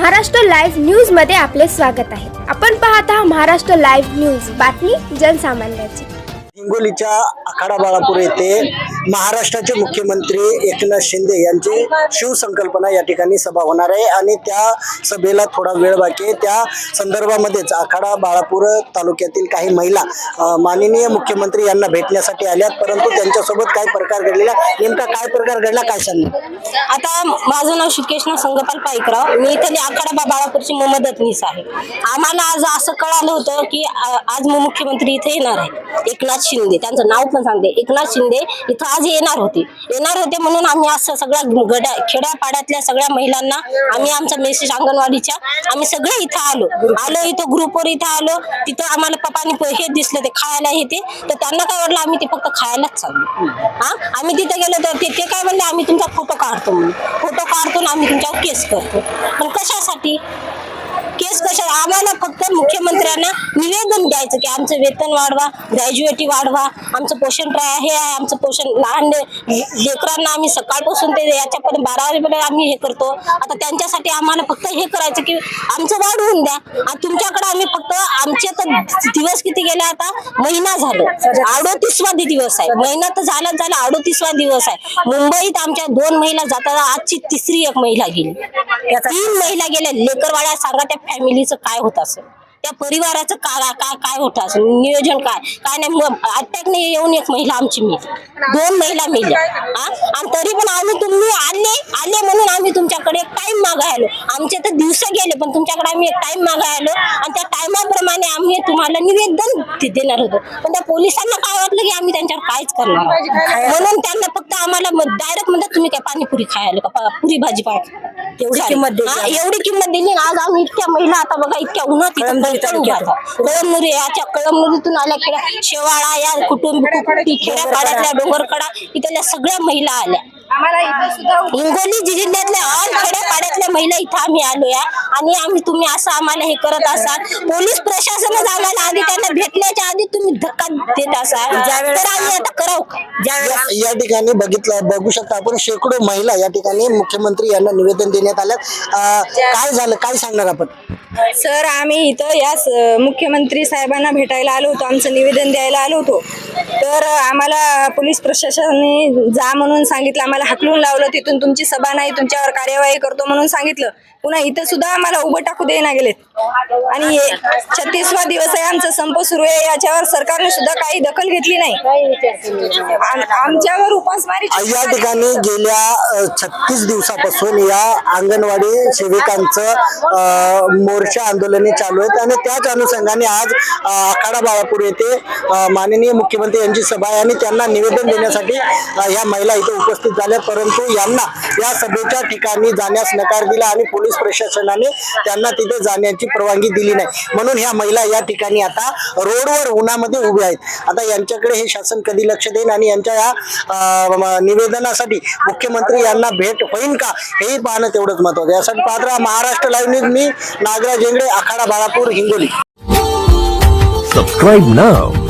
Maharashtra live न्यूजमध्ये आपले स्वागत आहे. आपण पाहत आहात महाराष्ट्र लाईव्ह न्यूज. बातमी जनसामान्याची. हिंगोलीच्या आखाडा बाळापूर येथे महाराष्ट्राचे मुख्यमंत्री एकनाथ शिंदे यांची शिवसंकल्पना या ठिकाणी सभा होणार आहे आणि त्या सभेला थोडा वेळ बाकी आहे. त्या संदर्भामध्येच आखाडा बाळापूर तालुक्यातील काही महिला माननीय मुख्यमंत्री यांना भेटण्यासाठी आल्यात. परंतु त्यांच्यासोबत काय प्रकार घडलेला नेमका काय प्रकार घडला काय सांगणार आता माझं नाव श्रीकृष्ण संगपाल पाईकराव. मी इथे आखाडा बाळापूरची मदतनीस आहे. आम्हाला आज असं कळालं होतं की आज मुख्यमंत्री इथे येणार आहे. एकनाथ शिंदे त्यांचं नाव पण सांगते. एकनाथ शिंदे इथं आज येणार होते. येणार होते म्हणून आम्ही असं सगळ्या गड्या खेड्यापाड्यातल्या सगळ्या महिलांना आम्ही आमच्या मेसेज अंगणवाडीच्या आम्ही सगळे इथं आलो. आलो इथं ग्रुपवर इथं आलो. तिथं आम्हाला पप्पानी हे दिसलं ते खायला हे ते. तर त्यांना काय वाटलं आम्ही ते फक्त खायलाच चाललो. हा? आम्ही तिथे गेलो तर ते काय म्हणले आम्ही तुमचा फोटो काढतो म्हणून. फोटो काढतो आणि आम्ही तुमच्यावर केस करतो. पण कशासाठी? केस कशा आम्हाला फक्त मुख्यमंत्र्यांना निवेदन द्यायचं की आमचं वेतन वाढवा ग्रॅज्युएटी वाढवा आमचं पोषण ट्राय हे आहे आमचं पोषण लहान लेकरांना आम्ही सकाळपासून ते याच्यापर्यंत बारा वाजेपर्यंत आम्ही हे करतो. आता त्यांच्यासाठी आम्हाला फक्त हे करायचं की आमचं वाढवून द्या. आणि तुमच्याकडे आम्ही फक्त आमचे तर दिवस किती गेले आता? महिना झालं. अडोतीसवा दिवस आहे. महिना तर झाला झाला अडोतीसवा दिवस आहे. मुंबईत आमच्या दोन महिला जाताना आजची तिसरी एक महिला गेली. तीन महिला गेल्या. लेकरवाड्या सांगा त्या फॅमिलीचं काय होत असं त्या परिवाराचं काय काय काय होतं नियोजन काय? काय नाही अटॅकने येऊन एक महिला आमची मिली दोन महिला मिल्या आणि तरी पण आम्ही तुम्ही आले आले म्हणून आम्ही तुमच्याकडे एक टाइम मागायलो. आमचे तर दिवस गेले पण तुमच्याकडे आम्ही एक टाइम मागायलो. आणि त्या टायमाप्रमाणे आम्ही तुम्हाला निवेदन देणार होतो. पण त्या पोलिसांना काय वाटलं की आम्ही त्यांच्यावर काहीच करणार. म्हणून त्यांना फक्त आम्हाला डायरेक्ट म्हणतात तुम्ही काय पाणीपुरी खायला का? पुरी भाजी पाय एवढी किंमत दिली एवढी किंमत दिली आणि आज आम्ही इतक्या महिला आता बघा इतक्या उन्हात कळमनुरी याच्या कळमनुरीतून आल्या खेड्या. शेवाळा या कुटुंब कुटुंबी खेड्यापाड्यातल्या डोंगरकडा इथल्या सगळ्या महिला आल्या. हिंगोली जिल्ह्यातल्या ऑल खेड्यापाड्यातल्या महिला इथं आम्ही आलो या आणि आम्ही तुम्ही असं आम्हाला हे करत असाल. पोलीस प्रशासनच आम्हाला आधी त्यांना भेटण्याच्या आधी तुम्ही धक्का देत असाल. तर आम्ही आता करावं? या या ठिकाणी बघितलं बघू शकता आपण शेकडो महिला या ठिकाणी मुख्यमंत्री यांना निवेदन देण्यात आलं. अ, काय झालं काय सांगणार आपण? सर आम्ही इथं या स- मुख्यमंत्री साहेबांना भेटायला आलो होतो आमचं निवेदन द्यायला आलो होतो. तर आम्हाला पोलीस प्रशासनाने जा म्हणून सांगितलं. आम्हाला हाकलून लावलं. तिथून तुमची सभा नाही तुमच्यावर कार्यवाही करतो म्हणून सांगितलं. पुन्हा इथं सुद्धा आम्हाला उभं टाकू देना गेलेत. आणि छत्तीसवा दिवस आहे आमचा संप सुरू आहे. याच्यावर सरकारने सुद्धा काही दखल घेतली नाही. आम- आमच्यावर उपासमारी या ठिकाणी गेल्या छत्तीस दिवसापासून या अंगणवाडी सेविकांचं मोर्चा आंदोलने चालू आहेत. आणि त्याच अनुषंगाने आज आखाडा बाळापूर येथे माननीय मुख्यमंत्री यांची सभा आहे आणि त्यांना निवेदन देण्यासाठी ह्या या महिला इथे उपस्थित झाल्या. परंतु यांना या सभेच्या ठिकाणी जाण्यास नकार दिला आणि पोलीस प्रशासनाने त्यांना तिथे जाण्याची परवानगी दिली नाही. म्हणून ह्या महिला या ठिकाणी आता रोडवर उन्हामध्ये उभ्या आहेत. आता यांच्याकडे हे शासन कधी लक्ष देईन आणि यांच्या या निवेदनासाठी मुख्यमंत्री यांना भेट होईल का हेही पाहणं तेवढंच महत्वाचं यासाठी पाहत राहा महाराष्ट्र लाईव्ह न्यूज. मी Nagraj Jengade Akhada Balapur Hingoli. Subscribe now